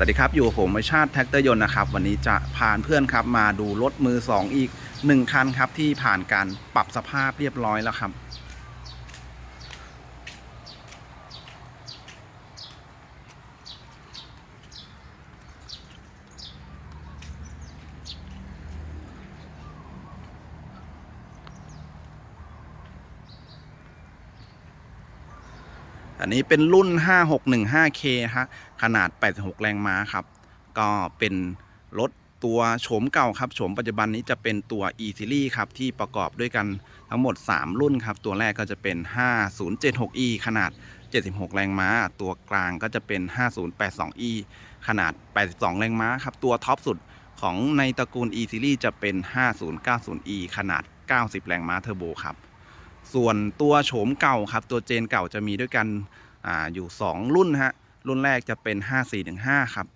สวัสดีครับ อยู่ผมไอชาติแท็กเตอร์ยนต์นะครับ วันนี้จะพาเพื่อนครับ มาดูรถมือ 2 อีก 1 คันครับ ที่ผ่านการปรับสภาพเรียบร้อยแล้วครับ อันนี้เป็นรุ่น 5615K ฮะ ขนาด 86 แรงม้าครับ ก็เป็นรถตัวโฉมเก่าครับโฉมปัจจุบันนี้จะเป็นตัว e series ครับ ที่ประกอบด้วยกันทั้งหมด 3 รุ่นครับ ตัวแรกก็จะเป็น 5076e ขนาด 76 แรงม้า ตัวกลางก็จะเป็น 5082e ขนาด 82 แรงม้าครับ ตัวท็อปสุดของในตระกูล e series จะเป็น 5090e ขนาด 90 แรงม้าเทอร์โบครับ ส่วนตัวโฉมเก่าครับ ตัวเจนเก่าจะมีด้วยกันออยู่ 2 รุ่นฮะ รุ่นแรกจะเป็น 5415 ครับ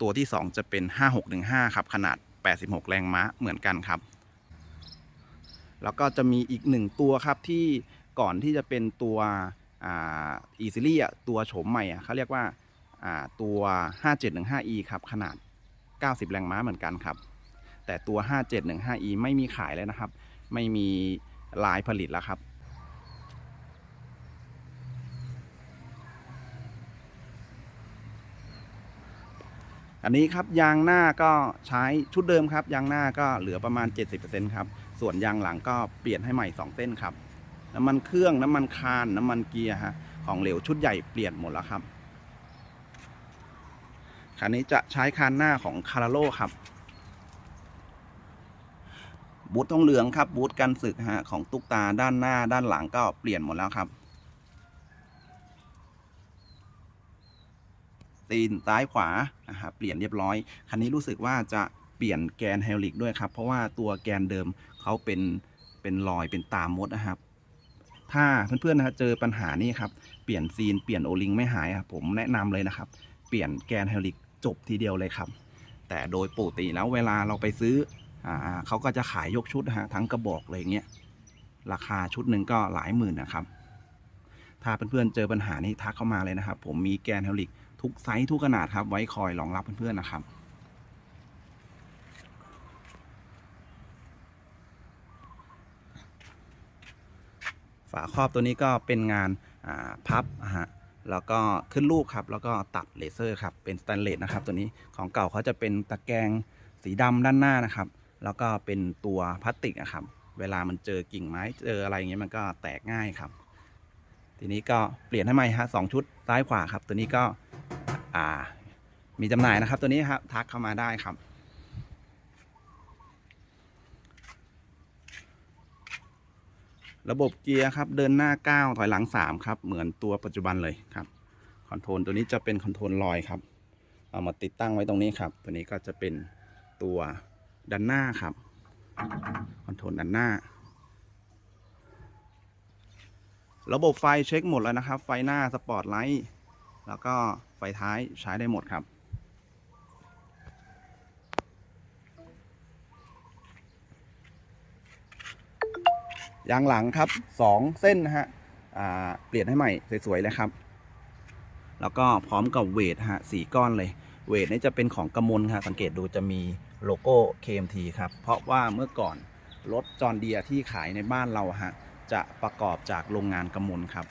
ตัวที่ 2 จะเป็น 5615 ครับ ขนาด 86 แรงม้าเหมือนกันครับ แล้วก็จะมีอีกหนึ่งตัวครับที่ก่อนที่จะเป็นตัวอ่า e series อ่ตัวโฉมใหม่เขาเรียกว่าอ่าตัว 5715e ครับ ขนาด 90 แรงม้าเหมือนกันครับ แต่ตัว 5715e ไม่มีขายแล้วนะครับ ไม่มีลายผลิตแล้วครับ อันนี้ครับยางหน้าก็ใช้ชุดเดิมครับ ยางหน้าก็เหลือประมาณ 70%ครับ ส่วนยางหลังก็เปลี่ยนให้ใหม่ 2 เส้นครับ น้ำมันเครื่องน้ำมันคานน้ำมันเกียร์ฮะของเหลวชุดใหญ่เปลี่ยนหมดแล้วครับคันนี้จะใช้คานหน้าของคาราโลครับบูททองเหลืองครับบูทกันศึกฮะของตุ๊กตาด้านหน้าด้านหลังก็เปลี่ยนหมดแล้วครับ ตีนซ้ายขวานะฮะเปลี่ยนเรียบร้อย คันนี้รู้สึกว่าจะเปลี่ยนแกนไฮดรอลิกด้วยครับ เพราะว่าตัวแกนเดิมเขาเป็นเป็นรอยเป็นตามมดนะครับ ถ้าเพื่อนๆนะฮะเจอปัญหานี้ครับ เปลี่ยนซีนเปลี่ยนโอลิงไม่หายครับผมแนะนำเลยนะครับ เปลี่ยนแกนไฮดรอลิกจบทีเดียวเลยครับ แต่โดยปกติแล้วเวลาเราไปซื้ออ่าเขาก็จะขายยกชุดนะฮะทั้งกระบอกเลยเงี้ยราคาชุดหนึ่งก็หลายหมื่นนะครับ ถ้าเพื่อนๆเจอปัญหานี้ทักเข้ามาเลยนะครับ ผมมีแกนไฮดรอลิกทุกไซส์ทุกขนาดครับ ไว้คอยรองรับเพื่อนๆนะครับฝาครอบตัวนี้ก็เป็นงานาพับฮะแล้วก็ขึ้นรูปครับ แล้วก็ตัดเลเซอร์ครับ เป็นสแตนเลสนะครับ ตัวนี้ของเก่าเขาจะเป็นตะแกรงสีดำด้านหน้านะครับ แล้วก็เป็นตัวพลาสติกนะครับ เวลามันเจอกิ่งไม้เจออะไรอย่างเงี้ยมันก็แตกง่ายครับ ทีนี้ก็เปลี่ยนให้ใหม่ฮะสองชุดซ้ายขวาครับ ตัวนี้ก็อ่ามีจำหน่ายนะครับ ตัวนี้ครับทักเข้ามาได้ครับ ระบบเกียร์ครับเดินหน้า 9 ถอยหลัง 3 ครับ เหมือนตัวปัจจุบันเลยครับคอนโทรลตัวนี้จะเป็นคอนโทรลลอยครับเอามาติดตั้งไว้ตรงนี้ครับ ตัวนี้ก็จะเป็นตัวด้านหน้าครับคอนโทรลด้านหน้า ระบบไฟเช็คหมดแล้วนะครับ ไฟหน้าสปอร์ตไลท์แล้วก็ไฟท้ายใช้ได้หมดครับ ยางหลังครับสองเส้นนะฮะเปลี่ยนให้ใหม่สวยๆเลยครับ แล้วก็พร้อมกับเวทฮะสี่ก้อนเลย เวทนี่จะเป็นของกระมลครับสังเกตดูจะมีโลโก้ KMT ครับ เพราะว่าเมื่อก่อนรถจอร์นเดียที่ขายในบ้านเราฮะ จะประกอบจากโรงงานกระมลครับ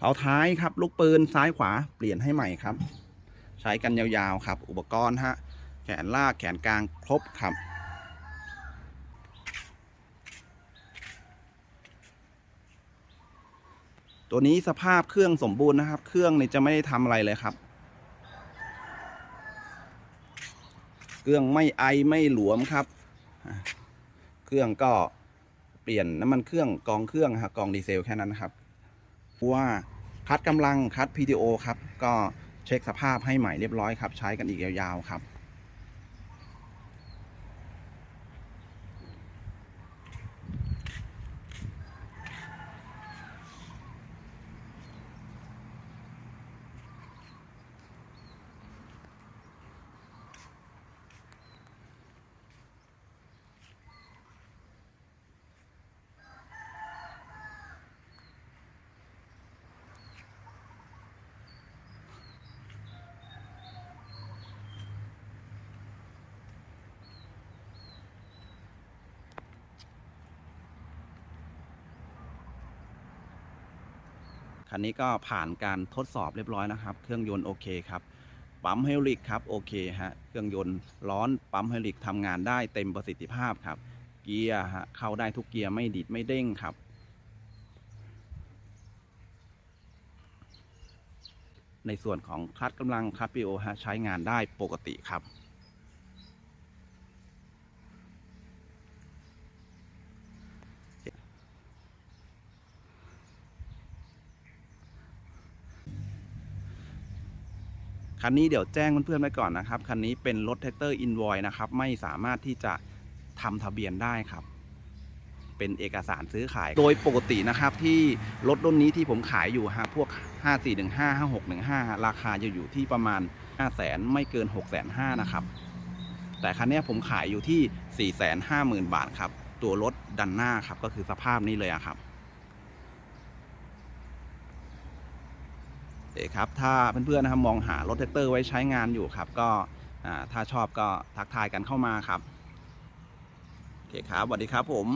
เอาท้ายครับ ลูกปืนซ้ายขวาเปลี่ยนให้ใหม่ครับ ใช้กันยาวๆครับ อุปกรณ์ฮะ แขนลากแขนกลางครบครับ ตัวนี้สภาพเครื่องสมบูรณ์นะครับ เครื่องนี่จะไม่ได้ทำอะไรเลยครับ เครื่องไม่ไอไม่หลวมครับ เครื่องก็เปลี่ยนน้ำมันเครื่องกองเครื่องฮะกองดีเซลแค่นั้นนะครับว่าคัดกำลังคัด PTO ครับ ก็เช็คสภาพให้ใหม่เรียบร้อยครับ ใช้กันอีกยาวๆครับ คันนี้ก็ผ่านการทดสอบเรียบร้อยนะครับ เครื่องยนต์โอเคครับ ปั๊มไฮดรอลิกครับโอเคฮะ เครื่องยนต์ร้อนปั๊มไฮดรอลิกทำงานได้เต็มประสิทธิภาพครับ เกียร์ฮะเข้าได้ทุกเกียร์ไม่ดิดไม่เด้งครับในส่วนของคลัตช์กำลังคลัตช์พีโอฮะใช้งานได้ปกติครับ คันนี้เดี๋ยวแจ้งเพื่อนๆไว้ก่อนนะครับ คันนี้เป็นรถแท็กเตอร์อินวอยนะครับ ไม่สามารถที่จะทำทะเบียนได้ครับ เป็นเอกสารซื้อขาย โดยปกตินะครับที่รถรุ่นนี้ที่ผมขายอยู่ฮะพวก 5415 5615 ราคาจะอยู่ที่ประมาณ 5 0 0 0 0 0ไม่เกิน 6 5 0 0 0นะครับ แต่คันนี้ผมขายอยู่ที่ 450,000 บาทครับ ตัวรถดันหน้าครับก็คือสภาพนี้เลยครับ โอ เคครับ ถ้าเพื่อนๆนะครับมองหารถแท็กเตอร์ไว้ใช้งานอยู่ครับ ก็ถ้าชอบก็ทักทายกันเข้ามาครับโอเคครับสวัสดีครับผม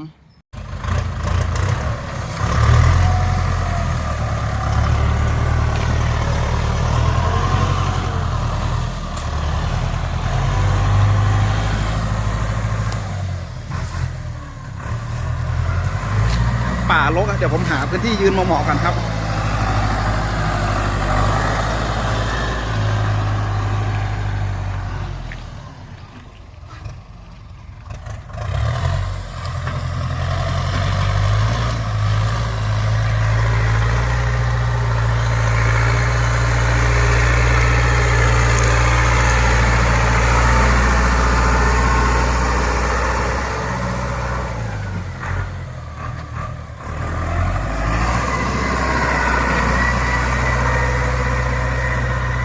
ป่ารกเดี๋ยวผมหาพื้นที่ยืนเหมาะๆกันครับ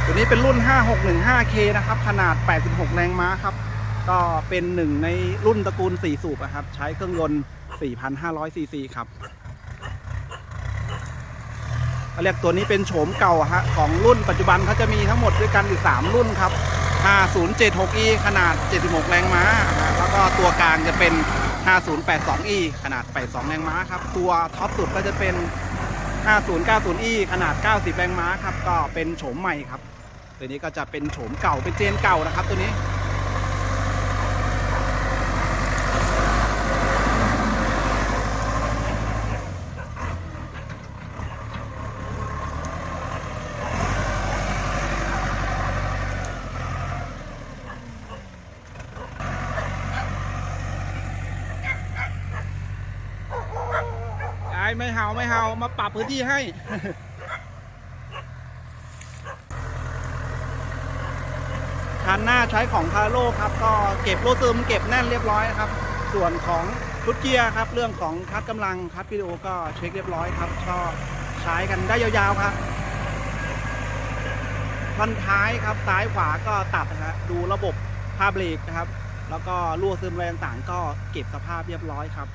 ตัวนี้เป็นรุ่น เคนะครับ ขนาด 86 แรงม้าครับ ก็เป็นหนึ่งในรุ่นตระกูล 4 สูบอะครับ ใช้เครื่องยนต์ 4,500 ซีซีครับเรียกตัวนี้เป็นโฉมเก่าฮะของรุ่นปัจจุบันเขาจะมีทั้งหมดด้วยกันอยู่ 3 รุ่นครับ 5076E ขนาด 76 แรงม้า แล้วก็ตัวกลางจะเป็น 5082E ขนาด 82 แรงม้าครับ ตัวท็อปสุดก็จะเป็น 5090E ขนาด 90 แรงม้าครับ ก็เป็นโฉมใหม่ครับ ตัวนี้ก็จะเป็นโฉมเก่าเป็นเจนเก่านะครับตัวนี้กายไม่เห่าไม่เห่ามาปรับพื้นที่ให้ คันหน้าใช้ของคาโร่ครับ ก็เก็บโลซึมเก็บแน่นเรียบร้อยนะครับ ส่วนของชุดเกียร์ครับ เรื่องของคัดกำลังคัดวิดีโอก็เช็คเรียบร้อยครับก็ใช้กันได้ยาวๆครับท่อนท้ายครับซ้ายขวาก็ตัดนะฮะดูระบบภาพเบรกนะครับ แล้วก็รั่วซึมแรงต่างๆ ก็เก็บสภาพเรียบร้อยครับ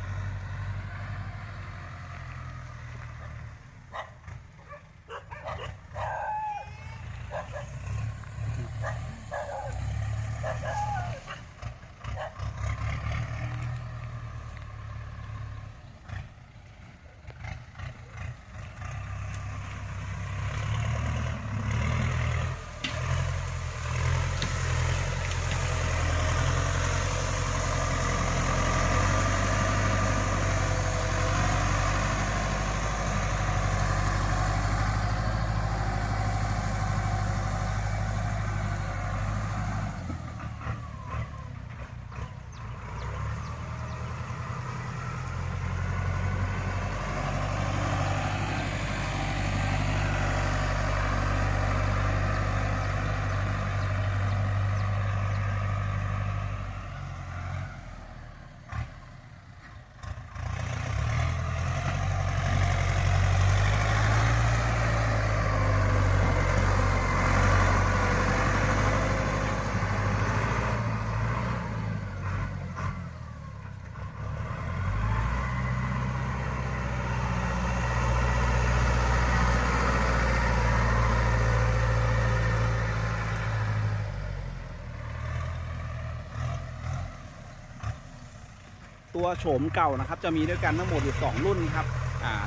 ตัวโฉมเก่านะครับ จะมีด้วยกันทั้งหมดอยู่ 2 รุ่นครับ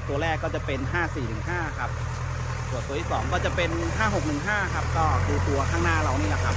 ตัวแรกก็จะเป็น 5415 ครับ ส่วนตัวที่สองก็จะเป็น 5615 ครับ ก็คือตัวข้างหน้าเรานี่แหละครับ